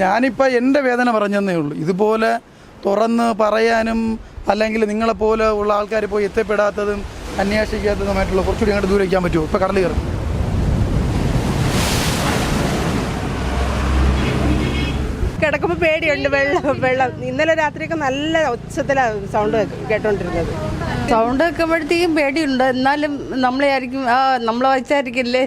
ഞാനിപ്പോൾ എന്റെ വേദന പറഞ്ഞതന്നേ ഉള്ളൂ. ഇതുപോലെ തുറന്ന് പറയാനും അല്ലെങ്കിൽ നിങ്ങളെപ്പോലെ ഉള്ള ആൾക്കാർ പോയി എത്തിപ്പെടാത്തതും അന്വേഷിക്കാത്തതുമായിട്ടുള്ള കുറച്ചുകൂടി അങ്ങോട്ട് ദൂരെ വയ്ക്കാൻ പറ്റുമോ? ഇപ്പോൾ കടൽ കയറും. കിടക്കുമ്പോൾ പേടിയുണ്ട്. വെള്ളം വെള്ളം. ഇന്നലെ രാത്രിയൊക്കെ നല്ല ഉച്ചത്തിലാണ് സൗണ്ട് കേട്ടോണ്ടിരുന്നത്. സൗണ്ട് വെക്കുമ്പോഴത്തേക്കും പേടിയുണ്ട്. എന്നാലും നമ്മളെ ആയിരിക്കും ആ നമ്മൾ വായിച്ചായിരിക്കില്ലേ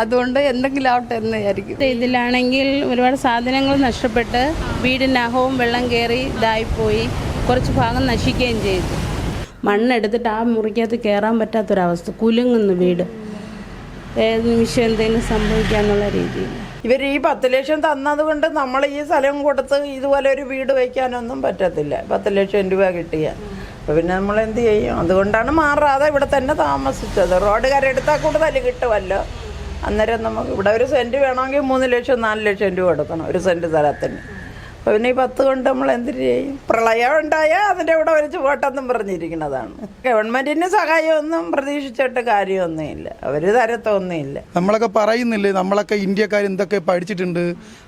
അതുകൊണ്ട് എന്തെങ്കിലും ആവട്ടെ എന്നായിരിക്കും വിചാരിക്കും. ഇതിലാണെങ്കിൽ ഒരുപാട് സാധനങ്ങൾ നഷ്ടപ്പെട്ട് വീടിനകവും വെള്ളം കയറി ഇതായിപ്പോയി. കുറച്ച് ഭാഗം നശിക്കുകയും ചെയ്തു. മണ്ണെടുത്തിട്ട് ആ മുറിക്കകത്ത് കയറാൻ പറ്റാത്തൊരവസ്ഥ. കുലുങ്ങുന്നു വീട്. ഏത് നിമിഷം എന്തെങ്കിലും സംഭവിക്കാന്നുള്ള രീതിയിൽ. ഇവർ ഈ പത്ത് ലക്ഷം തന്നത് കൊണ്ട് നമ്മൾ ഈ സ്ഥലം കൊടുത്ത് ഇതുപോലെ ഒരു വീട് വയ്ക്കാനൊന്നും പറ്റത്തില്ല. പത്ത് ലക്ഷം രൂപ കിട്ടിയ അപ്പോൾ പിന്നെ നമ്മൾ എന്ത് ചെയ്യും? അതുകൊണ്ടാണ് മാറാതെ ഇവിടെ തന്നെ താമസിച്ചത്. റോഡ് എടുത്താൽ കൂടുതൽ കിട്ടുമല്ലോ അന്നേരം നമുക്ക് ഇവിടെ ഒരു സെന്റ് വേണമെങ്കിൽ മൂന്ന് ലക്ഷം നാല് ലക്ഷം രൂപ കൊടുക്കണം ഒരു സെന്റ് സ്ഥലത്തിന് അപ്പോൾ പിന്നെ ഈ പത്ത് കൊണ്ട് നമ്മൾ എന്ത് ചെയ്യും? പ്രളയം ഉണ്ടായാൽ അതിന്റെ ഇവിടെ വലിച്ചു പോട്ടെന്നും പറഞ്ഞിരിക്കുന്നതാണ്. ഗവൺമെന്റിന് സഹായമൊന്നും പ്രതീക്ഷിച്ചിട്ട് കാര്യമൊന്നുമില്ല. അവർ തരത്തൊന്നുമില്ല. നമ്മളൊക്കെ പറയുന്നില്ലേ നമ്മളൊക്കെ ഇന്ത്യക്കാർ എന്തൊക്കെ പഠിച്ചിട്ടുണ്ട്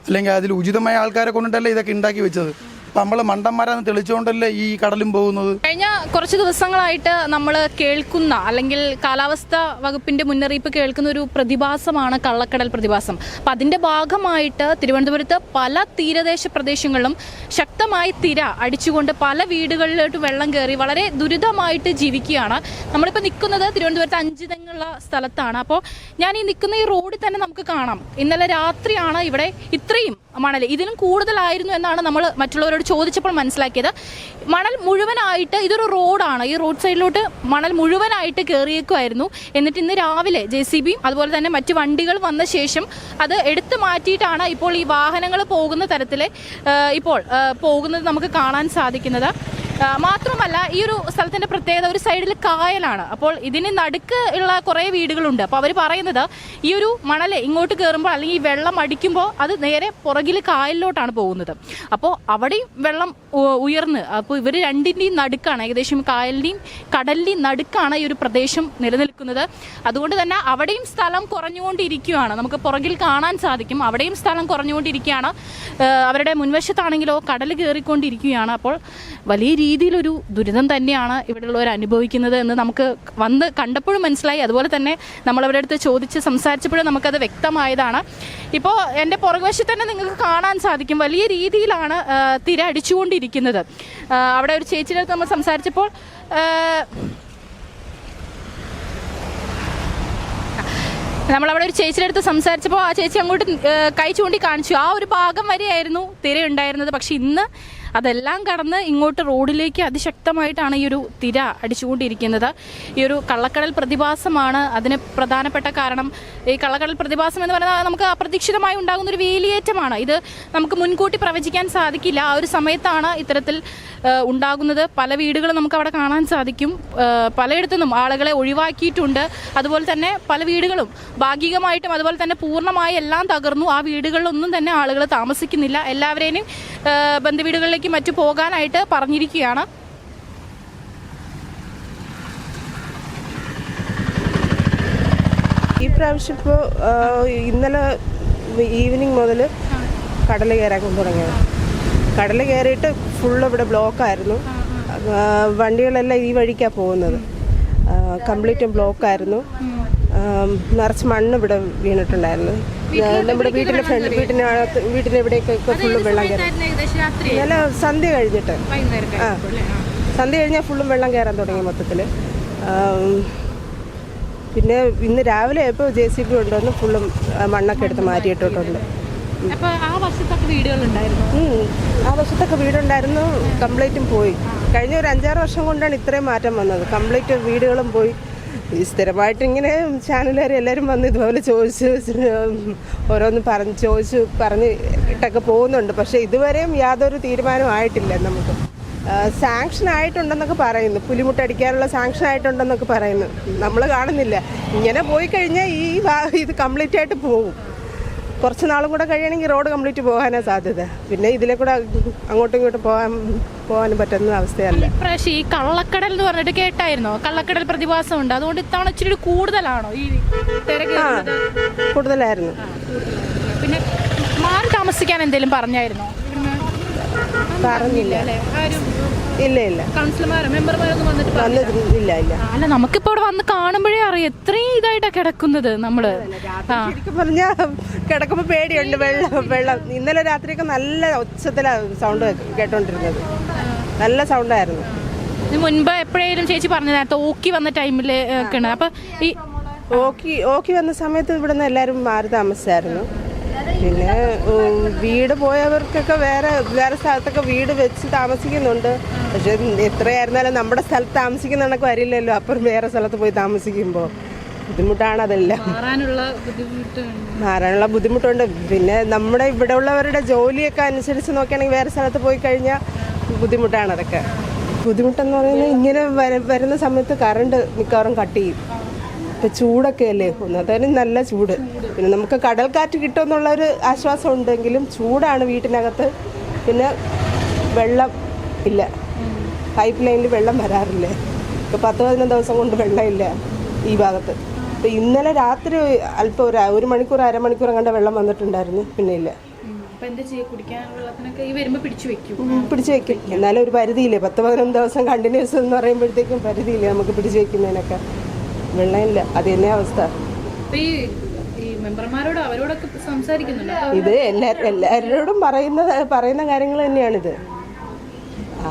അല്ലെങ്കിൽ അതിൽ ഉചിതമായ ആൾക്കാരെ കൊണ്ടിട്ടല്ലേ ഇതൊക്കെ ഉണ്ടാക്കി വെച്ചത്? അപ്പം നമ്മൾ മണ്ടന്മാരാന്ന് തെളിച്ചുകൊണ്ടല്ലേ ഈ കടലും പോകുന്നത്? കഴിഞ്ഞ കുറച്ച് ദിവസങ്ങളായിട്ട് നമ്മൾ കേൾക്കുന്ന അല്ലെങ്കിൽ കാലാവസ്ഥ വകുപ്പിന്റെ മുന്നറിയിപ്പ് കേൾക്കുന്ന ഒരു പ്രതിഭാസമാണ് കള്ളക്കടൽ പ്രതിഭാസം. അപ്പം അതിന്റെ ഭാഗമായിട്ട് തിരുവനന്തപുരത്ത് പല തീരദേശ പ്രദേശങ്ങളിലും ശക്തമായി തിര അടിച്ചുകൊണ്ട് പല വീടുകളിലോട്ട് വെള്ളം കയറി വളരെ ദുരിതമായിട്ട് ജീവിക്കുകയാണ്. നമ്മളിപ്പോൾ നിൽക്കുന്നത് തിരുവനന്തപുരത്ത് അഞ്ചിതങ്ങുള്ള സ്ഥലത്താണ്. അപ്പോൾ ഞാൻ ഈ നിൽക്കുന്ന ഈ റോഡിൽ തന്നെ നമുക്ക് കാണാം. ഇന്നലെ രാത്രിയാണ് ഇവിടെ ഇത്രയും മണൽ ഇതിലും കൂടുതലായിരുന്നു എന്നാണ് നമ്മൾ മറ്റുള്ളവരോട് ചോദിച്ചപ്പോൾ മനസ്സിലാക്കിയത്. മണൽ മുഴുവനായിട്ട് ഇതൊരു റോഡാണ്. ഈ റോഡ് സൈഡിലോട്ട് മണൽ മുഴുവനായിട്ട് കയറിയേക്കുമായിരുന്നു എന്നിട്ട് ഇന്ന് രാവിലെ ജെ സി ബിയും അതുപോലെ തന്നെ മറ്റ് വണ്ടികൾ വന്ന ശേഷം അത് എടുത്തു മാറ്റിയിട്ടാണ് ഇപ്പോൾ ഈ വാഹനങ്ങൾ പോകുന്ന തരത്തിൽ ഇപ്പോൾ പോകുന്നത് നമുക്ക് കാണാൻ സാധിക്കുന്നത്. മാത്രമല്ല ഈ ഒരു സ്ഥലത്തിന്റെ പ്രത്യേകത ഒരു സൈഡിൽ കായലാണ്. അപ്പോൾ ഇതിന് നടുക്ക് ഉള്ള കുറേ വീടുകളുണ്ട്. അപ്പോൾ അവർ പറയുന്നത് ഈ ഒരു മണൽ ഇങ്ങോട്ട് കയറുമ്പോൾ അല്ലെങ്കിൽ ഈ വെള്ളം അടിക്കുമ്പോൾ അത് നേരെ പുറകിൽ കായലിലോട്ടാണ് പോകുന്നത്. അപ്പോൾ അവിടെയും വെള്ളം ഉയർന്ന്. അപ്പോൾ ഇവർ രണ്ടിന്റെയും നടുക്കാണ്. ഏകദേശം കായലിന്റെയും കടലിന്റെയും നടുക്കാണ് ഈ ഒരു പ്രദേശം നിലനിൽക്കുന്നത്. അതുകൊണ്ട് തന്നെ അവിടെയും സ്ഥലം കുറഞ്ഞുകൊണ്ടിരിക്കുകയാണ്. നമുക്ക് പുറകിൽ കാണാൻ സാധിക്കും. അവിടെയും സ്ഥലം കുറഞ്ഞുകൊണ്ടിരിക്കുകയാണ്. അവരുടെ മുൻവശത്താണെങ്കിലോ കടൽ കയറിക്കൊണ്ടിരിക്കുകയാണ്. അപ്പോൾ വലിയ രീതിയിലൊരു ദുരിതം തന്നെയാണ് ഇവിടെയുള്ളവർ അനുഭവിക്കുന്നത് എന്ന് നമുക്ക് വന്ന് കണ്ടപ്പോഴും മനസ്സിലായി. അതുപോലെ തന്നെ നമ്മൾ അവരുടെ അടുത്ത് ചോദിച്ച് സംസാരിച്ചപ്പോഴും നമുക്കത് വ്യക്തമായതാണ്. ഇപ്പോൾ എന്റെ പുറകുവശത്ത് തന്നെ നിങ്ങൾക്ക് കാണാൻ സാധിക്കും. വലിയ രീതിയിലാണ് തിര അടിച്ചുകൊണ്ടിരിക്കുന്നത്. അവിടെ ഒരു ചേച്ചിയുടെ അടുത്ത് നമ്മൾ സംസാരിച്ചപ്പോൾ നമ്മളവിടെ ഒരു ചേച്ചിയുടെ അടുത്ത് സംസാരിച്ചപ്പോൾ ആ ചേച്ചി അങ്ങോട്ട് കൈ ചൂണ്ടി കാണിച്ചു. ആ ഒരു ഭാഗം വരെയായിരുന്നു തിര ഉണ്ടായിരുന്നത് പക്ഷെ ഇന്ന് അതെല്ലാം കടന്ന് ഇങ്ങോട്ട് റോഡിലേക്ക് അതിശക്തമായിട്ടാണ് ഈ ഒരു തിര അടിച്ചുകൊണ്ടിരിക്കുന്നത്. ഈ ഒരു കള്ളക്കടൽ പ്രതിഭാസമാണ് അതിന് പ്രധാനപ്പെട്ട കാരണം. ഈ കള്ളക്കടൽ പ്രതിഭാസം എന്ന് പറയുന്നത് നമുക്ക് അപ്രതീക്ഷിതമായി ഉണ്ടാകുന്ന ഒരു വേലിയേറ്റമാണ്. ഇത് നമുക്ക് മുൻകൂട്ടി പ്രവചിക്കാൻ സാധിക്കില്ല. ആ ഒരു സമയത്താണ് ഇത്തരത്തിൽ ഉണ്ടാകുന്നത്. പല വീടുകളും നമുക്ക് അവിടെ കാണാൻ സാധിക്കും. പലയിടത്തുനിന്നും പലയിടത്തു ആളുകളെ ഒഴിവാക്കിയിട്ടുണ്ട്. അതുപോലെ തന്നെ പല വീടുകളും ഭാഗികമായിട്ടും അതുപോലെ തന്നെ പൂർണമായി എല്ലാം തകർന്നു. ആ വീടുകളിലൊന്നും തന്നെ ആളുകൾ താമസിക്കുന്നില്ല. എല്ലാവരെയും ഏഹ്, ബന്ധുവീടുകളിലേക്ക് മറ്റു പോകാനായിട്ട് പറഞ്ഞിരിക്കുകയാണ്. ഈ പ്രാവശ്യം ഇപ്പോൾ ഇന്നലെ ഈവനിങ് മുതൽ കടൽ കയറാൻ തുടങ്ങിയത്. കടൽ കയറിയിട്ട് ഫുള്ള് ഇവിടെ ബ്ലോക്കായിരുന്നു വണ്ടികളെല്ലാം ഈ വഴിക്കാണ് പോകുന്നത്. കംപ്ലീറ്റും ബ്ലോക്കായിരുന്നു നിറച്ച് മണ്ണ് ഇവിടെ വീണിട്ടുണ്ടായിരുന്നു. നമ്മുടെ വീട്ടിന്റെ ഫ്രണ്ട് വീട്ടിനകത്ത് വീട്ടിന്റെ ഇവിടേക്കൊക്കെ ഫുള്ളും വെള്ളം കയറി നല്ല സന്ധ്യ കഴിഞ്ഞിട്ട്. ആ സന്ധ്യ കഴിഞ്ഞാൽ ഫുള്ളും വെള്ളം കയറാൻ തുടങ്ങി മൊത്തത്തിൽ പിന്നെ ഇന്ന് രാവിലെ ആയപ്പോൾ ജെ സി ബി കൊണ്ടുവന്ന് ഫുള്ളും മണ്ണൊക്കെ എടുത്ത് മാറ്റിയിട്ടിട്ടുണ്ട്. ആ വർഷത്തൊക്കെ വീടുണ്ടായിരുന്നു കംപ്ലീറ്റും പോയി. കഴിഞ്ഞ ഒരു അഞ്ചാറ് വർഷം കൊണ്ടാണ് ഇത്രയും മാറ്റം വന്നത്. കംപ്ലീറ്റ് വീടുകളും പോയി. ഈ സ്ഥിരമായിട്ട് ഇങ്ങനെ ചാനലുകാർ എല്ലാവരും വന്ന് ഇതുപോലെ ചോദിച്ച് ഓരോന്ന് പറഞ്ഞ് ചോദിച്ച് പറഞ്ഞ് ഇട്ടൊക്കെ പോകുന്നുണ്ട്. പക്ഷേ ഇതുവരെയും യാതൊരു തീരുമാനവും ആയിട്ടില്ല നമുക്ക്. സാങ്ഷൻ ആയിട്ടുണ്ടെന്നൊക്കെ പറയുന്നു. പുലിമുട്ടടിക്കാനുള്ള സാങ്ഷൻ ആയിട്ടുണ്ടെന്നൊക്കെ പറയുന്നു. നമ്മൾ കാണുന്നില്ല. ഇങ്ങനെ പോയി കഴിഞ്ഞാൽ ഈ ഇത് കംപ്ലീറ്റ് ആയിട്ട് പോകും കുറച്ച് നാളും കൂടെ കഴിയണമെങ്കിൽ റോഡ് കംപ്ലീറ്റ് പോകാനാണ് സാധ്യത. പിന്നെ ഇതിലെ കൂടെ അങ്ങോട്ടും ഇങ്ങോട്ടും പോകാൻ പോകാനും പറ്റുന്ന അവസ്ഥയല്ല. ഇപ്രാവശ്യം ഈ കള്ളക്കടൽ എന്ന് പറഞ്ഞിട്ട് കേട്ടായിരുന്നോ? കള്ളക്കടൽ പ്രതിഭാസം ഉണ്ട് അതുകൊണ്ട് ഇത്തവണ ഇച്ചിരി കൂടി കൂടുതലാണോ ഈ തിരക്ക് കൂടുതലായിരുന്നു. പിന്നെ മാറി താമസിക്കാൻ എന്തെങ്കിലും പറഞ്ഞായിരുന്നോ? പറഞ്ഞില്ല. ഇല്ല ഇല്ല? ഇല്ല ഇല്ല. അല്ല നമുക്കിപ്പോ ഇവിടെ വന്ന് കാണുമ്പോഴേ അറിയാം. എത്രയും ഇതായിട്ടാ കിടക്കുന്നത് നമ്മൾ. ആ. കിടക്കുമ്പോ പേടിയുണ്ട്. വെള്ളം വെള്ളം. ഇന്നലെ രാത്രിയൊക്കെ നല്ല ഉച്ചത്തിലാണ് സൗണ്ട് കേട്ടോണ്ടിരുന്നത്. നല്ല സൗണ്ടായിരുന്നു ആയിരുന്നു. മുൻപ് എപ്പോഴേലും ചേച്ചി പറഞ്ഞ നേരത്തെ ഓക്കി വന്ന ടൈമിൽ ഒക്കെയാണ്. അപ്പൊ ഈ ഓക്കി ഓക്കി വന്ന സമയത്ത് ഇവിടെ നിന്ന് എല്ലാവരും മാറി താമസിച്ചായിരുന്നു. പിന്നെ വീട് പോയവർക്കൊക്കെ വേറെ വേറെ സ്ഥലത്തൊക്കെ വീട് വെച്ച് താമസിക്കുന്നുണ്ട്. പക്ഷെ എത്രയായിരുന്നാലും നമ്മുടെ സ്ഥലത്ത് താമസിക്കുന്ന കണക്ക് വരില്ലല്ലോ. അപ്പുറം വേറെ സ്ഥലത്ത് പോയി താമസിക്കുമ്പോൾ ബുദ്ധിമുട്ടാണ് അതെല്ലാം മാറാനുള്ള ബുദ്ധിമുട്ട് മാറാനുള്ള ബുദ്ധിമുട്ടുണ്ട്. പിന്നെ നമ്മുടെ ഇവിടെ ഉള്ളവരുടെ ജോലിയൊക്കെ അനുസരിച്ച് നോക്കുകയാണെങ്കിൽ വേറെ സ്ഥലത്ത് പോയി കഴിഞ്ഞാൽ ബുദ്ധിമുട്ടാണ് അതൊക്കെ. ബുദ്ധിമുട്ടെന്ന് പറയുന്നത് ഇങ്ങനെ വരുന്ന സമയത്ത് കറണ്ട് മിക്കവാറും കട്ട് ചെയ്യും. ഇപ്പം ചൂടൊക്കെ അല്ലേ? ഒന്നാമത്തേനും നല്ല ചൂട്. പിന്നെ നമുക്ക് കടൽ കാറ്റ് കിട്ടും ഒരു ആശ്വാസം ഉണ്ടെങ്കിലും ചൂടാണ് വീട്ടിനകത്ത്. പിന്നെ വെള്ളം ഇല്ല. പൈപ്പ് ലൈനിൽ വെള്ളം വരാറില്ല? ഇപ്പോൾ പത്ത് പതിനൊന്ന് ദിവസം കൊണ്ട് വെള്ളമില്ല ഈ ഭാഗത്ത്. ഇപ്പം ഇന്നലെ രാത്രി അല്പം ഒരു ഒരു മണിക്കൂർ അരമണിക്കൂർ കണ്ട വെള്ളം വന്നിട്ടുണ്ടായിരുന്നു. പിന്നെ ഇല്ല. പിടിച്ച് വെക്കും. എന്നാലും ഒരു പരിധിയില്ലേ? പത്ത് പതിനൊന്ന് ദിവസം കണ്ടിന്യൂസ് എന്ന് പറയുമ്പോഴത്തേക്കും പരിധിയില്ലേ നമുക്ക് പിടിച്ചു വെക്കുന്നതിനൊക്കെ? വെള്ളമില്ല. അത് തന്നെ അവസ്ഥ. മെമ്പർമാരോട് അവരോടൊക്കെ സംസാരിക്കുന്നുണ്ട്. ഇത് എല്ലാ എല്ലാവരോടും പറയുന്ന പറയുന്ന കാര്യങ്ങൾ തന്നെയാണിത്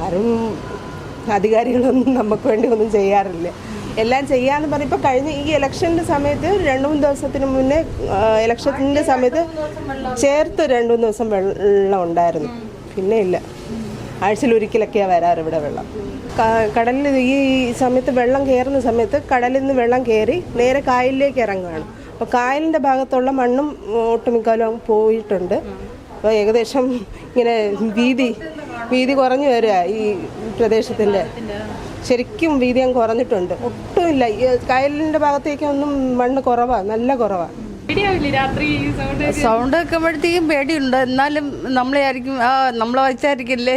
ആരും അധികാരികളൊന്നും നമുക്ക് വേണ്ടി ഒന്നും ചെയ്യാറില്ല. എല്ലാം ചെയ്യാന്ന് പറഞ്ഞ ഇപ്പോൾ കഴിഞ്ഞ ഈ ഇലക്ഷന്റെ സമയത്ത് രണ്ട് മൂന്ന് ദിവസത്തിന് മുന്നേ ഇലക്ഷന്റെ സമയത്ത് ചേർത്ത് രണ്ട് മൂന്ന് ദിവസം വെള്ളം ഉണ്ടായിരുന്നു. പിന്നെ ഇല്ല. ആഴ്ചയിൽ ഒരിക്കലൊക്കെയാണ് വരാറ് ഇവിടെ വെള്ളം. കടലിൽ ഈ സമയത്ത് വെള്ളം കയറുന്ന സമയത്ത് കടലിൽ നിന്ന് വെള്ളം കയറി നേരെ കായലിലേക്ക് ഇറങ്ങുകയാണ്. അപ്പോൾ കായലിന്റെ ഭാഗത്തുള്ള മണ്ണും ഒട്ടുമിക്കാലും പോയിട്ടുണ്ട്. അപ്പോൾ ഏകദേശം ഇങ്ങനെ വീതി വീതി കുറഞ്ഞു വരിക ഈ പ്രദേശത്തിന്റെ ശരിക്കും വീതി അങ്ങ് കുറഞ്ഞിട്ടുണ്ട്. ഒട്ടുമില്ല. കായലിന്റെ ഭാഗത്തേക്കൊന്നും മണ്ണ് കുറവാണ് നല്ല കുറവാണ് സൗണ്ട് വെക്കുമ്പോഴത്തേക്കും പേടിയുണ്ട്. എന്നാലും നമ്മളെ ആയിരിക്കും ആ നമ്മളെ വച്ചായിരിക്കില്ലേ?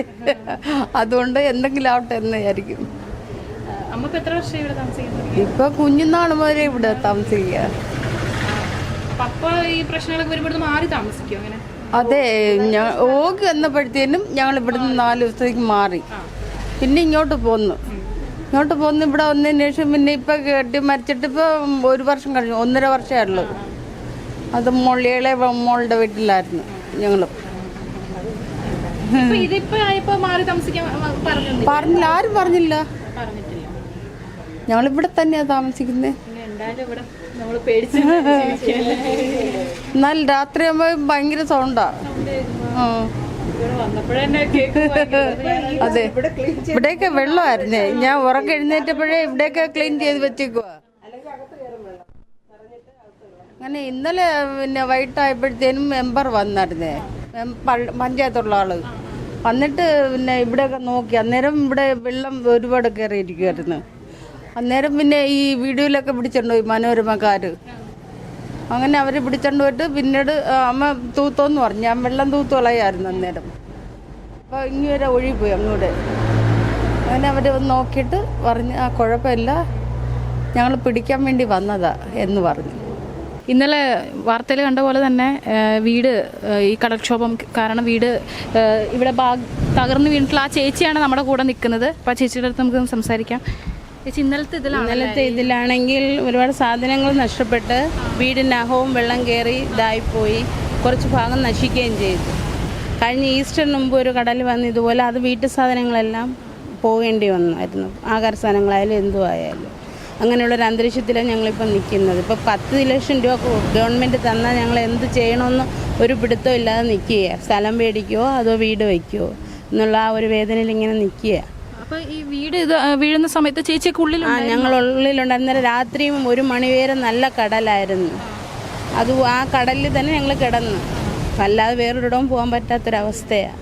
അതുകൊണ്ട് എന്തെങ്കിലും ആവട്ടെ എന്നായിരിക്കും ഇപ്പൊ കുഞ്ഞുനാൾ മുതലേ ഇവിടെ താമസിക്കുക. അതെ ഓക്ക് ഓഗ് വന്നപ്പോഴത്തേനും ഞങ്ങൾ ഇവിടുന്ന് നാല് ദിവസത്തേക്ക് മാറി. പിന്നെ ഇങ്ങോട്ട് പോന്നു. ഇങ്ങോട്ട് പോന്നു ഇവിടെ വന്നതിന് ശേഷം പിന്നെ ഇപ്പൊ കെട്ടി മരിച്ചിട്ട് ഇപ്പൊ ഒരു വർഷം കഴിഞ്ഞു ഒന്നര വർഷമേ ഉള്ളൂ. അത് മൊള്ളികളെ മോളുടെ വീട്ടിലായിരുന്നു ഞങ്ങളും. പറഞ്ഞില്ല? ആരും പറഞ്ഞില്ല. ഞങ്ങളിവിടെ ഞങ്ങൾ ഇവിടെ തന്നെയാ താമസിക്കുന്നത് എന്നാൽ രാത്രി ആകുമ്പോ ഭയങ്കര സൗണ്ടാ. അതെ. ഇവിടെയൊക്കെ വെള്ളമായിരുന്നേ. ഞാൻ ഉറക്കം എഴുന്നേറ്റപ്പോഴേ ഇവിടെയൊക്കെ ക്ലീൻ ചെയ്ത് വെച്ചേക്കുക അങ്ങനെ ഇന്നലെ പിന്നെ വൈകിട്ടായപ്പോഴത്തേനും മെമ്പർ വന്നായിരുന്നേ. പഞ്ചായത്തുള്ള ആൾ. വന്നിട്ട് പിന്നെ ഇവിടെയൊക്കെ നോക്കി. അന്നേരം ഇവിടെ വെള്ളം ഒരുപാട് കയറിയിരിക്കുമായിരുന്നു അന്നേരം പിന്നെ ഈ വീഡിയോയിലൊക്കെ പിടിച്ചോണ്ട് പോയി മനോരമക്കാര്. അങ്ങനെ അവർ പിടിച്ചോണ്ട് പോയിട്ട് പിന്നീട് അമ്മ തൂത്തോന്ന് പറഞ്ഞു. ഞാൻ വെള്ളം തൂത്ത് കളയായിരുന്നു അന്നേരം. അപ്പോൾ ഇനി വരെ ഒഴുകിപ്പോയി അങ്ങോട്ട് അങ്ങനെ അവർ നോക്കിയിട്ട് പറഞ്ഞ് ആ കുഴപ്പമില്ല. ഞങ്ങൾ പിടിക്കാൻ വേണ്ടി വന്നതാ എന്ന് പറഞ്ഞു. ഇന്നലെ വാർത്തയിൽ കണ്ട പോലെ തന്നെ വീട് ഈ കടൽക്ഷോഭം കാരണം വീട് ഇവിടെ ഭാഗ് തകർന്ന് വീണിട്ടുള്ള ആ ചേച്ചിയാണ് നമ്മുടെ കൂടെ നിൽക്കുന്നത്. അപ്പോൾ ആ ചേച്ചിയുടെ അടുത്ത് നമുക്ക് സംസാരിക്കാം. ചേച്ചി ഇന്നലത്തെ ഇതിലാണ് ഇന്നലത്തെ ഇതിലാണെങ്കിൽ ഒരുപാട് സാധനങ്ങൾ നഷ്ടപ്പെട്ട് വീടിനകവും വെള്ളം കയറി ഇതായിപ്പോയി. കുറച്ച് ഭാഗം നശിക്കുകയും ചെയ്തു. കഴിഞ്ഞ ഈസ്റ്ററിന് മുമ്പ് ഒരു കടൽ വന്ന് ഇതുപോലെ അത് വീട്ടു സാധനങ്ങളെല്ലാം പോകേണ്ടി വന്നായിരുന്നു. ആഹാര സാധനങ്ങളായാലും എന്തും ആയാലും അങ്ങനെയുള്ളൊരു അന്തരീക്ഷത്തിലാണ് ഞങ്ങളിപ്പോൾ നിൽക്കുന്നത്. ഇപ്പോൾ പത്ത് ലക്ഷം രൂപ ഗവൺമെന്റ് തന്നാൽ ഞങ്ങൾ എന്ത് ചെയ്യണമെന്ന് ഒരു പിടുത്തം ഇല്ലാതെ നിൽക്കുക സ്ഥലം മേടിക്കുമോ അതോ വീട് വയ്ക്കുമോ എന്നുള്ള ആ ഒരു വേദനയിൽ ഇങ്ങനെ നിൽക്കുക അപ്പോൾ ഈ വീട് ഇത് വീഴുന്ന സമയത്ത് ചേച്ചിയൊക്കെ ഉള്ളിൽ ആ ഞങ്ങൾ ഉള്ളിലുണ്ടായിരുന്ന. രാത്രിയും ഒരു മണിവരെ നല്ല കടലായിരുന്നു. അത് ആ കടലിൽ തന്നെ ഞങ്ങൾ കിടന്നു. അല്ലാതെ വേറൊരിടവും പോകാൻ പറ്റാത്തൊരവസ്ഥയാണ്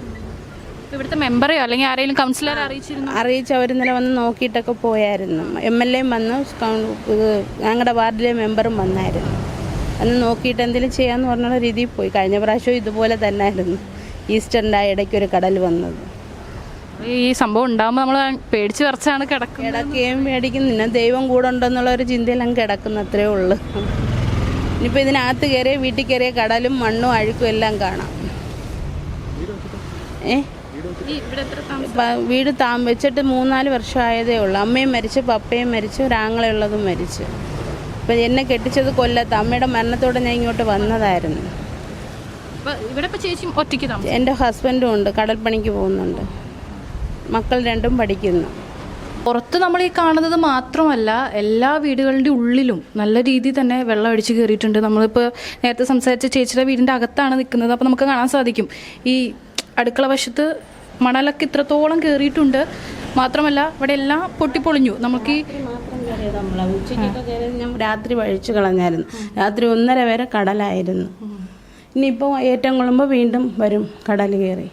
ഇവിടുത്തെ മെമ്പറെയോ അല്ലെങ്കിൽ ആരെങ്കിലും കൗൺസിലറെ അറിയിച്ചിരുന്നു? അറിയിച്ച് അവർ ഇന്നലെ വന്ന് നോക്കിയിട്ടൊക്കെ പോയായിരുന്നു. എം എൽ എയും വന്നു ഞങ്ങളുടെ വാർഡിലെ മെമ്പറും വന്നായിരുന്നു. അന്ന് നോക്കിയിട്ട് എന്തെങ്കിലും ചെയ്യാമെന്ന് പറഞ്ഞുള്ള രീതിയിൽ പോയി. കഴിഞ്ഞ പ്രാവശ്യവും ഇതുപോലെ തന്നെയായിരുന്നു ഈസ്റ്ററിന്റെ ആ ഇടയ്ക്ക് ഒരു കടൽ വന്നത്. ഈ സംഭവം ഉണ്ടാകുമ്പോൾ നമ്മൾ പേടിച്ച് വിറച്ചാണ് കിടക്കുന്നത്. കിടക്കുകയും പേടിക്കുന്നില്ല ദൈവം കൂടെ ഉണ്ടെന്നുള്ള ഒരു ചിന്തയിൽ അങ്ങ് കിടക്കുന്നു അത്രേ ഉള്ളൂ. ഇനിയിപ്പോൾ ഇതിനകത്ത് കയറിയ വീട്ടിൽ കയറിയ കടലും മണ്ണും അഴുക്കും എല്ലാം കാണാം. ഏ? വീട് താമ വെച്ചിട്ട് മൂന്നാൽ വർഷമായതേ ഉള്ളൂ. അമ്മയും മരിച്ചു പപ്പയും മരിച്ചു ഒരാങ്ങളയുള്ളതും മരിച്ചു. അപ്പൊ എന്നെ കെട്ടിച്ചത് കൊല്ലത്ത് അമ്മയുടെ മരണത്തോടെ ഞാൻ ഇങ്ങോട്ട് വന്നതായിരുന്നു. എന്റെ ഇവിടെ ഒറ്റയ്ക്ക് എന്റെ ഹസ്ബൻഡും ഉണ്ട് കടൽപ്പണിക്ക് പോകുന്നുണ്ട്. മക്കൾ രണ്ടും പഠിക്കുന്നു. പുറത്ത് നമ്മൾ ഈ കാണുന്നത് മാത്രമല്ല എല്ലാ വീടുകളുടെ ഉള്ളിലും നല്ല രീതിയിൽ തന്നെ വെള്ളം അടിച്ച് കയറിയിട്ടുണ്ട്. നമ്മളിപ്പോൾ നേരത്തെ സംസാരിച്ച ചേച്ചിയുടെ വീടിന്റെ അകത്താണ് നിൽക്കുന്നത്. അപ്പോൾ നമുക്ക് കാണാൻ സാധിക്കും. ഈ അടുക്കള വശത്ത് മണലൊക്കെ ഇത്രത്തോളം കയറിയിട്ടുണ്ട് മാത്രമല്ല ഇവിടെ എല്ലാം പൊട്ടിപ്പൊളിഞ്ഞു. നമുക്ക് ഈ രാത്രി വഴിച്ചു കളഞ്ഞായിരുന്നു. രാത്രി ഒന്നര വരെ കടലായിരുന്നു. ഇനിയിപ്പോൾ ഏറ്റവും കൊള്ളുമ്പോൾ വീണ്ടും വരും കടൽ കയറി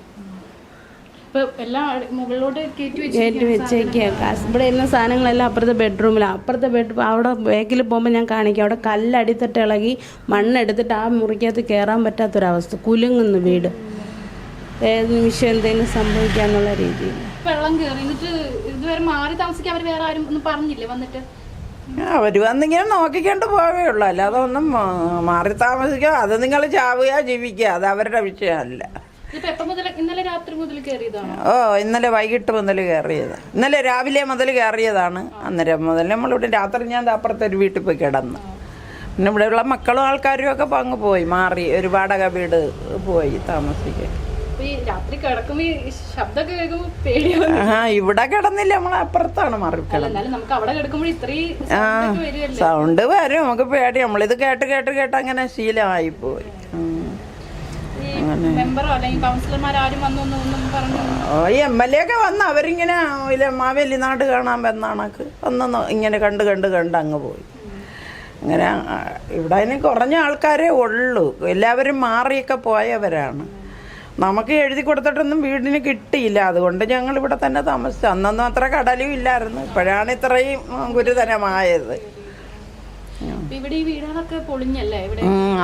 കയറ്റി വെച്ച് വെച്ചേക്കുക ഇവിടെ ഇരുന്ന സാധനങ്ങളെല്ലാം അപ്പുറത്തെ ബെഡ്റൂമിലാണ് അപ്പുറത്തെ ബെഡ്റൂം അവിടെ ബാക്കിൽ പോകുമ്പോൾ ഞാൻ കാണിക്കാം. അവിടെ കല്ലടിത്തിട്ട് ഇളകി മണ്ണെടുത്തിട്ട് ആ മുറിക്കകത്ത് കയറാൻ പറ്റാത്തൊരവസ്ഥ. കുലുങ്ങുന്നു വീട്. ഏത് നിമിഷം എന്തെങ്കിലും സംഭവിക്കാന്നുള്ള രീതിയിൽ. വെള്ളം കയറി എന്നിട്ട് ഇതുവരെ മാറി താമസിക്കാൻ അവർ വേറെ ആരും ഒന്നും പറഞ്ഞില്ലേ വന്നിട്ട്? അവർ വന്നിങ്ങനെ നോക്കിക്കൊണ്ട് പോവേ ഉള്ളൂ. അല്ലാതെ ഒന്നും മാറി താമസിക്കുക അത് നിങ്ങൾ ചാവുക ജീവിക്കുക അത് അവരുടെ വിഷയമല്ല. ഓ ഇന്നലെ വൈകിട്ട് മുതൽ കയറിയത് ഇന്നലെ രാവിലെ മുതൽ കയറിയതാണ് അന്നേരം മുതൽ നമ്മളിവിടെ രാത്രി ഞാൻ അപ്പുറത്തെ ഒരു വീട്ടിൽ പോയി കിടന്നു. പിന്നെ ഇവിടെയുള്ള മക്കളും ആൾക്കാരും ഒക്കെ അങ്ങ് പോയി. മാറി ഒരു വാടക വീട് പോയി താമസിക്കാൻ. ആ ഇവിടെ കിടന്നില്ല നമ്മൾ അപ്പുറത്താണ് മാറി കിടന്നത് നമുക്ക് അവിടെ കിടക്കുമ്പോൾ ഇത്രയും ആ sound ഒക്കെ സൗണ്ട് വരും നമുക്ക് പേടി. നമ്മളിത് കേട്ട് കേട്ട് കേട്ട് അങ്ങനെ ശീലമായി പോയി. ഈ എം എൽ എ ഒക്കെ വന്ന് അവരിങ്ങനെ മാവേലി നാട് കാണാൻ വന്നാണക്ക് വന്ന് ഇങ്ങനെ കണ്ട് കണ്ട് കണ്ട് അങ്ങ് പോയി. അങ്ങനെ ഇവിടെ അതിന് കുറഞ്ഞ ആൾക്കാരേ ഉള്ളൂ. എല്ലാവരും മാറിയൊക്കെ പോയവരാണ്. നമുക്ക് എഴുതി കൊടുത്തിട്ടൊന്നും വീടിന് കിട്ടിയില്ല. അതുകൊണ്ട് ഞങ്ങൾ ഇവിടെ തന്നെ താമസിച്ചു. അന്നൊന്നും അത്ര കടലും ഇല്ലായിരുന്നു. ഇപ്പോഴാണ് ഇത്രയും ഗുരുതരമായത്.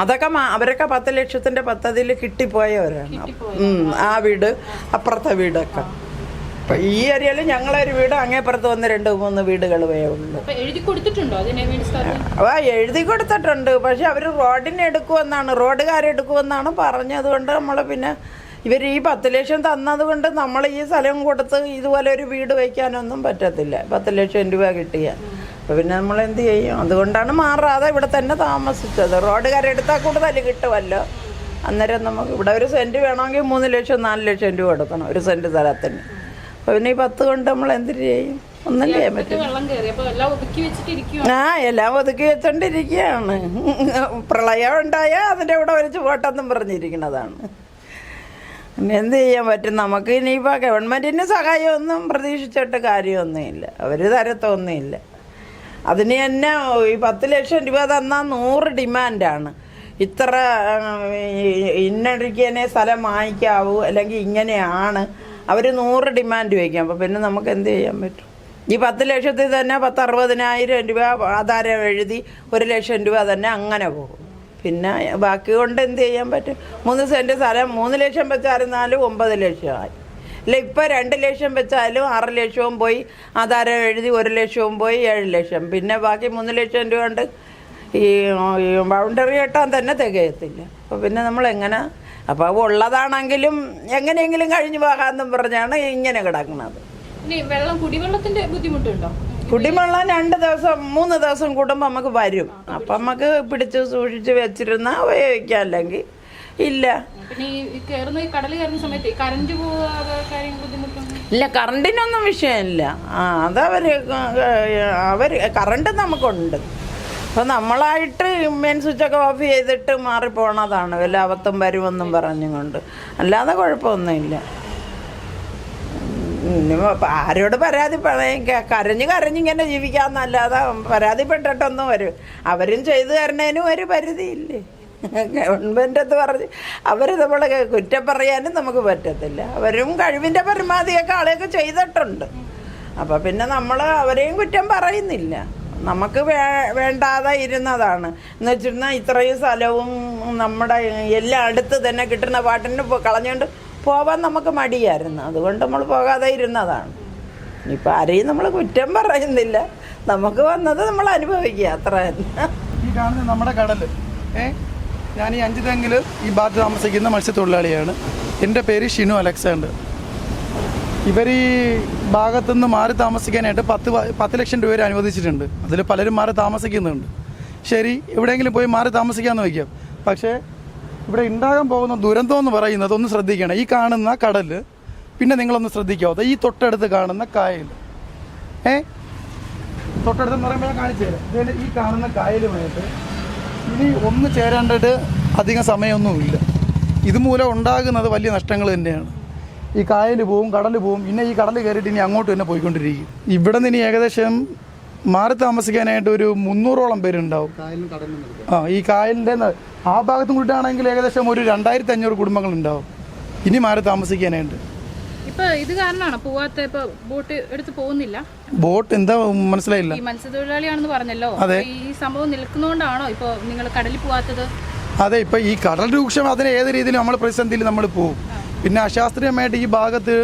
അതൊക്കെ അവരൊക്കെ പത്ത് ലക്ഷത്തിന്റെ പദ്ധതിയിൽ കിട്ടിപ്പോയവരാണ് ആ വീട് അപ്പുറത്തെ വീടൊക്കെ. അപ്പൊ ഈ ഏരിയയിൽ ഞങ്ങളൊരു വീട് അങ്ങേപ്പുറത്ത് വന്ന് രണ്ട് മൂന്ന് വീടുകളേ ഉള്ളൂ. ആ എഴുതി കൊടുത്തിട്ടുണ്ട്? പക്ഷെ അവർ റോഡിന് എടുക്കുമെന്നാണ് റോഡുകാരെടുക്കുമെന്നാണ് പറഞ്ഞത് കൊണ്ട് നമ്മൾ പിന്നെ ഇവർ ഈ പത്ത് ലക്ഷം തന്നതുകൊണ്ട് നമ്മൾ ഈ സ്ഥലം കൊടുത്ത് ഇതുപോലെ ഒരു വീട് വയ്ക്കാനൊന്നും പറ്റത്തില്ല. പത്ത് ലക്ഷം രൂപ കിട്ടിയ അപ്പം പിന്നെ നമ്മൾ എന്ത് ചെയ്യും? അതുകൊണ്ടാണ് മാറാതെ ഇവിടെ തന്നെ താമസിച്ചത്. റോഡ് റോഡുകാരെടുത്താൽ കൂടുതൽ കിട്ടുമല്ലോ. അന്നേരം നമുക്ക് ഇവിടെ ഒരു സെന്റ് വേണമെങ്കിൽ മൂന്ന് ലക്ഷം നാല് ലക്ഷം രൂപ കൊടുക്കണം ഒരു സെന്റ് സ്ഥലത്തിന്. അപ്പോൾ പിന്നെ ഈ പത്ത് കൊണ്ട് നമ്മൾ എന്ത് ചെയ്യും? ഒന്നും ചെയ്യാൻ പറ്റില്ല. അപ്പൊ ആ എല്ലാം ഒതുക്കി വെച്ചോണ്ടിരിക്കുകയാണ് പ്രളയം ഉണ്ടായാൽ അതിന്റെ കൂടെ വലിച്ചു പോട്ടെന്നും പറഞ്ഞിരിക്കുന്നതാണ്. പിന്നെ എന്ത് ചെയ്യാൻ പറ്റും? നമുക്ക് ഇനിയിപ്പോൾ ഗവൺമെന്റിന് സഹായമൊന്നും പ്രതീക്ഷിച്ചിട്ട് കാര്യമൊന്നുമില്ല. അവർ തരത്തൊന്നുമില്ല. അതിന് തന്നെ ഈ പത്ത് ലക്ഷം രൂപ തന്നാൽ നൂറ് ഡിമാൻഡാണ്. ഇത്ര ഇന്നടിക്കനെ സ്ഥലം വാങ്ങിക്കാവൂ അല്ലെങ്കിൽ ഇങ്ങനെയാണ്. അവർ നൂറ് ഡിമാൻഡ് വയ്ക്കും. അപ്പോൾ പിന്നെ നമുക്ക് എന്ത് ചെയ്യാൻ പറ്റും? ഈ പത്ത് ലക്ഷത്തിൽ തന്നെ പത്ത് അറുപതിനായിരം രൂപ ആധാരം എഴുതി ഒരു ലക്ഷം രൂപ തന്നെ അങ്ങനെ പോകും. പിന്നെ ബാക്കി കൊണ്ട് എന്ത് ചെയ്യാൻ പറ്റും? മൂന്ന് സെന്റ് സ്ഥലം മൂന്ന് ലക്ഷം വെച്ചായിരുന്നാലും ഒമ്പത് ലക്ഷമായി. അല്ല ഇപ്പം രണ്ട് ലക്ഷം വെച്ചാലും ആറ് ലക്ഷവും പോയി ആധാരം എഴുതി ഒരു ലക്ഷവും പോയി ഏഴ് ലക്ഷം. പിന്നെ ബാക്കി മൂന്ന് ലക്ഷം രൂപ കൊണ്ട് ഈ ബൗണ്ടറി കെട്ടാൻ തന്നെ തികയത്തില്ല. അപ്പോൾ പിന്നെ നമ്മൾ എങ്ങനെ? അപ്പോൾ ഉള്ളതാണെങ്കിലും എങ്ങനെയെങ്കിലും കഴിഞ്ഞു പോകാമെന്നും പറഞ്ഞാണ് ഇങ്ങനെ കിടക്കുന്നത്. വെള്ളം കുടിവെള്ളത്തിന്റെ ബുദ്ധിമുട്ടുണ്ടോ? കുടിവെള്ളം രണ്ട് ദിവസം മൂന്ന് ദിവസം കൂടുമ്പോൾ നമുക്ക് വരും. അപ്പം നമുക്ക് പിടിച്ച് സൂക്ഷിച്ച് വെച്ചിരുന്നാൽ ഉപയോഗിക്കാം അല്ലെങ്കിൽ ഇല്ല ഇല്ല കറണ്ടിനൊന്നും വിഷയമില്ല. ആ അതവർ അവർ കറണ്ട് നമുക്കുണ്ട്. അപ്പം നമ്മളായിട്ട് മെയിൻ സ്വിച്ചൊക്കെ ഓഫ് ചെയ്തിട്ട് മാറിപ്പോണതാണ്. വല്ല അബദ്ധം വരുമെന്നും പറഞ്ഞുകൊണ്ട്. അല്ലാതെ കുഴപ്പമൊന്നുമില്ല. ആരോട് പരാതി കരഞ്ഞ് കരഞ്ഞ് കരഞ്ഞിങ്ങനെ ജീവിക്കാന്നല്ലാതെ പരാതിപ്പെട്ടിട്ടൊന്നും വരും അവരും ചെയ്തു തരണേനും ഒരു പരിധിയില്ലേ? ഗവൺമെന്റ് എന്ന് പറഞ്ഞ് അവർ നമ്മളെ കുറ്റം പറയാനും നമുക്ക് പറ്റത്തില്ല. അവരും കഴിവിന്റെ പരമാവധിയൊക്കെ ആളെയൊക്കെ ചെയ്തിട്ടുണ്ട്. അപ്പോൾ പിന്നെ നമ്മൾ അവരെയും കുറ്റം പറയുന്നില്ല. നമുക്ക് വേ വേണ്ടാതെ ഇരുന്നതാണ്. എന്ന് വെച്ചിരുന്നാൽ ഇത്രയും സ്ഥലവും നമ്മുടെ എല്ലാം അടുത്ത് തന്നെ കിട്ടുന്ന പാട്ടിന് കളഞ്ഞുകൊണ്ട് പോവാൻ നമുക്ക് മടിയായിരുന്നു. അതുകൊണ്ട് നമ്മൾ പോകാതെ ഇരുന്നതാണ്. ഇനിയിപ്പോൾ ആരെയും നമ്മൾ കുറ്റം പറയുന്നില്ല. നമുക്ക് വന്നത് നമ്മൾ അനുഭവിക്കുക അത്ര തന്നെ. ഈ കാണുന്നത് നമ്മുടെ കടൽ ഏ? ഞാൻ ഈ അഞ്ച് തെങ്ങിൽ ഈ ഭാഗത്ത് താമസിക്കുന്ന മത്സ്യത്തൊഴിലാളിയാണ്. എന്റെ പേര് ഷിനു അലക്സാണ്ടർ ഇവർ ഈ ഭാഗത്തുനിന്ന് മാറി താമസിക്കാനായിട്ട് പത്ത് പത്ത് ലക്ഷം രൂപ അനുവദിച്ചിട്ടുണ്ട്. അതിൽ പലരും മാറി താമസിക്കുന്നുണ്ട്. ശരി എവിടെയെങ്കിലും പോയി മാറി താമസിക്കാമെന്ന് വയ്ക്കാം. പക്ഷേ ഇവിടെ ഉണ്ടാകാൻ പോകുന്ന ദുരന്തം എന്ന് പറയുന്നത് ഒന്ന് ശ്രദ്ധിക്കണം. ഈ കാണുന്ന കടൽ പിന്നെ നിങ്ങളൊന്ന് ശ്രദ്ധിക്കാവോ. ഈ തൊട്ടടുത്ത് കാണുന്ന കായൽ. ഏ? തൊട്ടടുത്ത് എന്ന് പറയുമ്പോൾ കാണിച്ചു തരാം. ഈ കാണുന്ന കായലുമായിട്ട് ഇനി ഒന്ന് ചേരേണ്ടിട്ട് അധികം സമയമൊന്നുമില്ല. ഇതുമൂലം ഉണ്ടാകുന്നത് വലിയ നഷ്ടങ്ങൾ തന്നെയാണ്. ഈ കായൽ പോവും കടൽ പോവും പിന്നെ ഈ കടൽ കയറിയിട്ട് ഇനി അങ്ങോട്ട് തന്നെ പോയിക്കൊണ്ടിരിക്കും. ഇവിടെ നിന്ന് ഇനി ഏകദേശം മാറി താമസിക്കാനായിട്ട് ഒരു മുന്നൂറോളം പേരുണ്ടാവും. ആ ഈ കായലിന്റെ ആ ഭാഗത്തും കൂട്ടാണെങ്കിൽ ഏകദേശം ഒരു രണ്ടായിരത്തി അഞ്ഞൂറ് കുടുംബങ്ങൾ ഉണ്ടാവും ഇനി മാറി താമസിക്കാനായിട്ട്. ഇപ്പൊ ഇത് കാരണമാണോ? പോവാത്ത ഇപ്പൊ ബോട്ട് എടുത്ത് പോകുന്നില്ല? ബോട്ട് എന്താ മനസ്സിലായില്ല. ഈ മത്സ്യത്തൊഴിലാളിയാണെന്ന് പറഞ്ഞല്ലോ. അതെ. ഈ സംഭവം നിൽക്കുന്നോണ്ടാണോ ഇപ്പൊ നിങ്ങൾ കടലിൽ പോവാത്തത്? അതെ ഇപ്പൊ ഈ കടൽ രൂക്ഷം അതിന് ഏത് രീതിയിലും നമ്മൾ പ്രതിസന്ധിയിൽ നമ്മൾ പോകും പിന്നെ അശാസ്ത്രീയമായിട്ട് ഈ ഭാഗത്ത്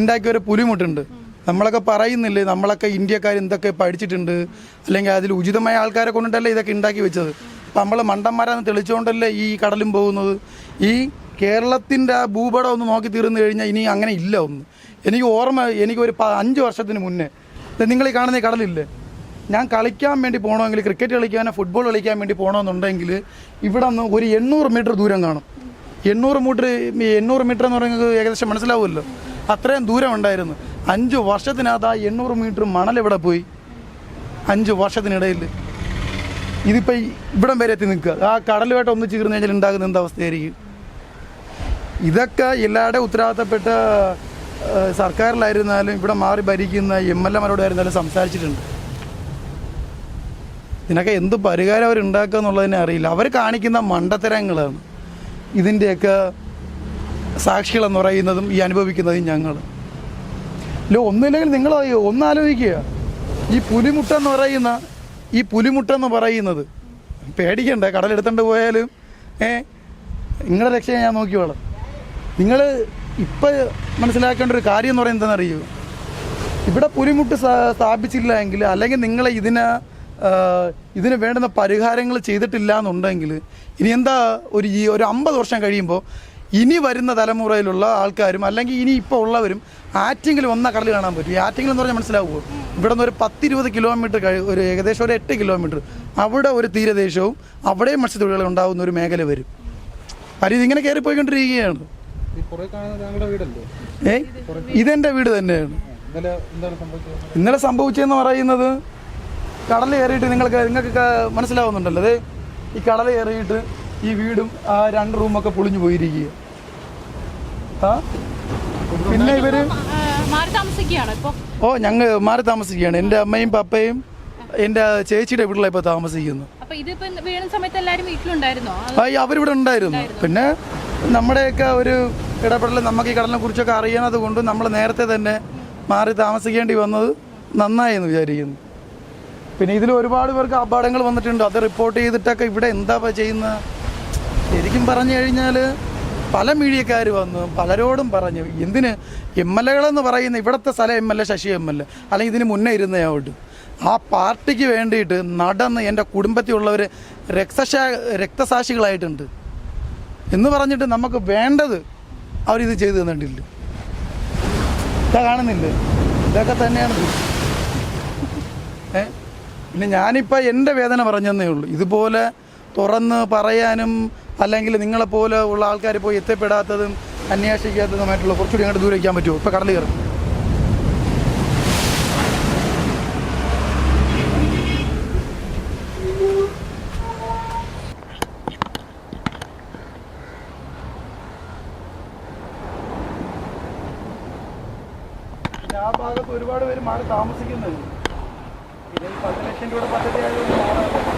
ഉണ്ടാക്കിയ ഒരു പുലിമുട്ടുണ്ട്. നമ്മളൊക്കെ പറയുന്നില്ലേ നമ്മളൊക്കെ ഇന്ത്യക്കാർ എന്തൊക്കെ പഠിച്ചിട്ടുണ്ട് അല്ലെങ്കിൽ അതിൽ ഉചിതമായ ആൾക്കാരെ കൊണ്ടിട്ടല്ലേ ഇതൊക്കെ ഉണ്ടാക്കി വെച്ചത്. അപ്പം നമ്മൾ മണ്ടന്മാരാന്ന് തെളിച്ചുകൊണ്ടല്ലേ ഈ കടലും പോകുന്നത്. ഈ കേരളത്തിന്റെ ആ ഭൂപടം ഒന്ന് നോക്കി തീർന്നു കഴിഞ്ഞാൽ ഇനി അങ്ങനെ ഇല്ല ഒന്ന്. എനിക്ക് ഓർമ്മ എനിക്ക് ഒരു അഞ്ച് വർഷത്തിന് മുന്നേ. നിങ്ങൾ ഈ കാണുന്ന ഈ കടലില്ലേ? ഞാൻ കളിക്കാൻ വേണ്ടി പോകണമെങ്കിൽ ക്രിക്കറ്റ് കളിക്കാനോ ഫുട്ബോൾ കളിക്കാൻ വേണ്ടി പോകണമെന്നുണ്ടെങ്കിൽ ഇവിടെ നിന്ന് ഒരു എണ്ണൂറ് മീറ്റർ ദൂരം കാണും. എണ്ണൂറ് മീറ്റർ എണ്ണൂറ് മീറ്റർ എന്ന് പറയുന്നത് ഏകദേശം മനസ്സിലാവുമല്ലോ. അത്രയും ദൂരം ഉണ്ടായിരുന്നു. അഞ്ച് വർഷത്തിനകത്ത് ആ എണ്ണൂറ് മീറ്റർ മണൽ ഇവിടെ പോയി? അഞ്ച് വർഷത്തിനിടയിൽ. ഇതിപ്പോൾ ഇവിടം വരെ എത്തി നിൽക്കുക. ആ കടലുമായിട്ട് ഒന്ന് ചീർന്നു കഴിഞ്ഞാൽ ഉണ്ടാകുന്ന എന്ത് അവസ്ഥയായിരിക്കും? ഇതൊക്കെ എല്ലാവരുടെയും ഉത്തരവാദിത്തപ്പെട്ട സർക്കാരിലായിരുന്നാലും ഇവിടെ മാറി ഭരിക്കുന്ന എം എൽ എമാരോടായിരുന്നാലും സംസാരിച്ചിട്ടുണ്ട്. ഇതിനൊക്കെ എന്ത് പരിഹാരം അവർ ഉണ്ടാക്കുക എന്നുള്ളതിനെ അറിയില്ല. അവർ കാണിക്കുന്ന മണ്ടത്തരങ്ങളാണ്. ഇതിന്റെയൊക്കെ സാക്ഷികളെന്ന് പറയുന്നതും ഈ അനുഭവിക്കുന്നതും ഞങ്ങൾ ഇല്ല ഒന്നുമില്ലെങ്കിൽ നിങ്ങൾ ഒന്നാലോചിക്കുക. ഈ പുലിമുട്ട എന്ന് പറയുന്ന ഈ പുലിമുട്ട എന്ന് പറയുന്നത് പേടിക്കണ്ട കടലെടുത്തോണ്ട് പോയാലും ഏ നിങ്ങളുടെ രക്ഷയെ ഞാൻ നോക്കിയോളാം നിങ്ങൾ ഇപ്പം മനസ്സിലാക്കേണ്ട ഒരു കാര്യം എന്ന് പറയുന്നത് എന്താണെന്നറിയോ? ഇവിടെ പുലിമുട്ട് സ്ഥാ- സ്ഥാപിച്ചില്ല എങ്കിൽ അല്ലെങ്കിൽ നിങ്ങൾ ഇതിന് ഇതിന് വേണ്ടുന്ന പരിഹാരങ്ങൾ ചെയ്തിട്ടില്ല എന്നുണ്ടെങ്കിൽ ഇനി എന്താ ഒരു ഒരു അമ്പത് വർഷം കഴിയുമ്പോൾ ഇനി വരുന്ന തലമുറയിലുള്ള ആൾക്കാരും അല്ലെങ്കിൽ ഇനി ഇപ്പോൾ ഉള്ളവരും ആറ്റെങ്കിലും ഒന്ന കടൽ കാണാൻ പറ്റും. ഈ ആറ്റെങ്കിലും എന്ന് പറഞ്ഞാൽ മനസ്സിലാവുമോ ഇവിടെ നിന്ന് ഒരു പത്തിരുപത് കിലോമീറ്റർ കഴി ഒരു ഏകദേശം ഒരു എട്ട് കിലോമീറ്റർ അവിടെ ഒരു തീരദേശവും അവിടെയും മത്സ്യത്തൊഴിലാളികൾ ഉണ്ടാകുന്ന ഒരു മേഖല വരും. പരിധി ഇങ്ങനെ കയറിപ്പോയിക്കൊണ്ടിരിക്കുകയാണ്. ഈ പുറകെ കാണുന്നത് ഞങ്ങളുടെ വീടല്ലേ? ഏ? ഇതെന്റെ വീട് തന്നെയാണ്. ഇന്നലെ സംഭവിച്ചെന്ന് സംഭവിച്ചതെന്ന് പറയുന്നത് കടൽ കയറിയിട്ട് നിങ്ങൾക്ക് നിങ്ങൾക്ക് മനസ്സിലാവുന്നുണ്ടല്ലോ. അതെ ഈ കടൽ കയറിയിട്ട് ഈ വീടും ആ രണ്ട് റൂമൊക്കെ പൊളിഞ്ഞു പോയിരിക്കുക ആ പിന്നെ ഇവർ? ഓ ഞങ്ങൾ മാറി താമസിക്കുകയാണ്. എന്റെ അമ്മയും പപ്പയും എന്റെ ചേച്ചിയുടെ വീട്ടിലാണ് ഇപ്പോൾ താമസിക്കുന്നു. അവരിവിടെ ഉണ്ടായിരുന്നു. പിന്നെ നമ്മുടെയൊക്കെ ഒരു ഇടപെടൽ നമുക്ക് ഈ കടലിനെ കുറിച്ചൊക്കെ അറിയണത് കൊണ്ട് നമ്മൾ നേരത്തെ തന്നെ മാറി താമസിക്കേണ്ടി വന്നത് നന്നായി എന്ന് വിചാരിക്കുന്നു. പിന്നെ ഇതിൽ ഒരുപാട് പേർക്ക് അപകടങ്ങൾ വന്നിട്ടുണ്ട്. അത് റിപ്പോർട്ട് ചെയ്തിട്ടൊക്കെ ഇവിടെ എന്താ ചെയ്യുന്നത്? ശരിക്കും പറഞ്ഞു കഴിഞ്ഞാൽ പല മീഡിയക്കാർ വന്ന് പലരോടും പറഞ്ഞു എന്തിന്? എം എൽ എകളെന്ന് പറയുന്ന ഇവിടുത്തെ സ്ഥലം M L A Sasi M L A അല്ലെങ്കിൽ ഇതിന് മുന്നേ ഇരുന്നയാവട്ട് ആ പാർട്ടിക്ക് വേണ്ടിയിട്ട് നടന്ന് എന്റെ കുടുംബത്തിലുള്ളവർ രക്തസാ രക്തസാക്ഷികളായിട്ടുണ്ട്. എന്ന് പറഞ്ഞിട്ട് നമുക്ക് വേണ്ടത് അവരിത് ചെയ്തു തന്നിട്ടില്ല. ഇതാ കാണുന്നില്ലേ? ഇതൊക്കെ തന്നെയാണ്. ഏ? പിന്നെ ഞാനിപ്പോൾ എന്റെ വേദന പറഞ്ഞതന്നേ ഉള്ളൂ. ഇതുപോലെ തുറന്ന് പറയാനും അല്ലെങ്കിൽ നിങ്ങളെപ്പോലെ ഉള്ള ആൾക്കാർ പോയി എത്തിപ്പെടാത്തതും അന്വേഷിക്കാത്തതുമായിട്ടുള്ള കുറച്ചുകൂടി അങ്ങോട്ട് ദൂരെ വയ്ക്കാൻ പറ്റുമോ? ഇപ്പോൾ കടൽ കയറും. ആ ഭാഗത്ത് ഒരുപാട് പേര് മാറി താമസിക്കുന്നുണ്ട്. പത്ത് ലക്ഷം രൂപയുടെ പദ്ധതി ആയതുകൊണ്ട്